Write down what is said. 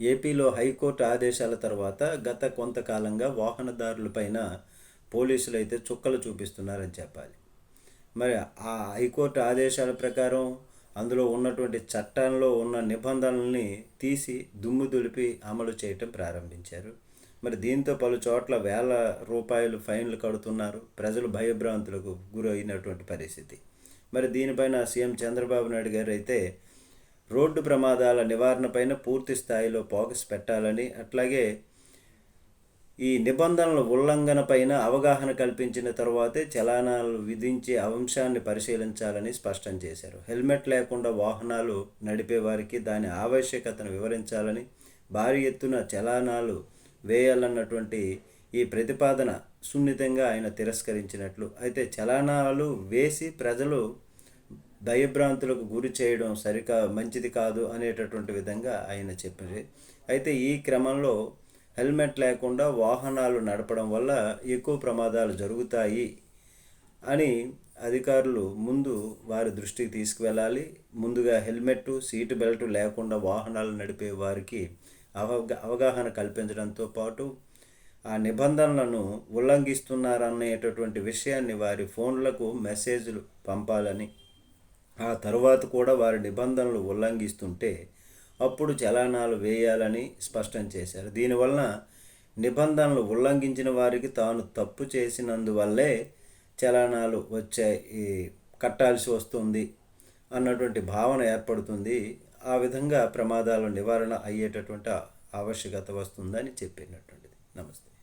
ఏపీలో హైకోర్టు ఆదేశాల తర్వాత గత కొంతకాలంగా వాహనదారులపైన పోలీసులు అయితే చుక్కలు చూపిస్తున్నారని చెప్పాలి. మరి ఆ హైకోర్టు ఆదేశాల ప్రకారం అందులో ఉన్నటువంటి చట్టంలో ఉన్న నిబంధనల్ని తీసి దుమ్ము దులిపి అమలు చేయటం ప్రారంభించారు. మరి దీంతో పలు చోట్ల వేల రూపాయలు ఫైన్లు కడుతున్నారు. ప్రజలు భయభ్రాంతులకు గురైనటువంటి పరిస్థితి. మరి దీనిపైన సీఎం చంద్రబాబు నాయుడు గారు అయితే రోడ్డు ప్రమాదాల నివారణపైన పూర్తి స్థాయిలో ఫోకస్ పెట్టాలని అట్లాగే ఈ నిబంధనల ఉల్లంఘన పైన అవగాహన కల్పించిన తర్వాతే చలానాలు విధించే అంశాన్ని పరిశీలించాలని స్పష్టం చేశారు. హెల్మెట్ లేకుండా వాహనాలు నడిపే వారికి దాని ఆవశ్యకతను వివరించాలని భారీ ఎత్తున చలానాలు వేయాలన్నటువంటి ఈ ప్రతిపాదన సున్నితంగా ఆయన తిరస్కరించినట్లు. అయితే చలానాలు వేసి ప్రజలు భయభ్రాంతులకు గురి చేయడం సరికా మంచిది కాదు అనేటటువంటి విధంగా ఆయన చెప్పారు. అయితే ఈ క్రమంలో హెల్మెట్ లేకుండా వాహనాలు నడపడం వల్ల ఎక్కువ ప్రమాదాలు జరుగుతాయి అని అధికారులు ముందు వారి దృష్టికి తీసుకువెళ్ళాలి. ముందుగా హెల్మెట్ సీటు బెల్ట్ లేకుండా వాహనాలు నడిపే వారికి అవగా అవగాహన కల్పించడంతో పాటు ఆ నిబంధనలను ఉల్లంఘిస్తున్నారనేటటువంటి విషయాన్ని వారి ఫోన్లకు మెసేజ్లు పంపాలని ఆ తరువాత కూడా వారి నిబంధనలు ఉల్లంఘిస్తుంటే అప్పుడు చలానాలు వేయాలని స్పష్టం చేశారు. దీనివలన నిబంధనలు ఉల్లంఘించిన వారికి తాను తప్పు చేసినందువల్లే చలానాలు వచ్చే ఈ కట్టాల్సి వస్తుంది అన్నటువంటి భావన ఏర్పడుతుంది. ఆ విధంగా ప్రమాదాల నివారణ అయ్యేటటువంటి ఆవశ్యకత వస్తుందని చెప్పినటువంటిది. నమస్తే.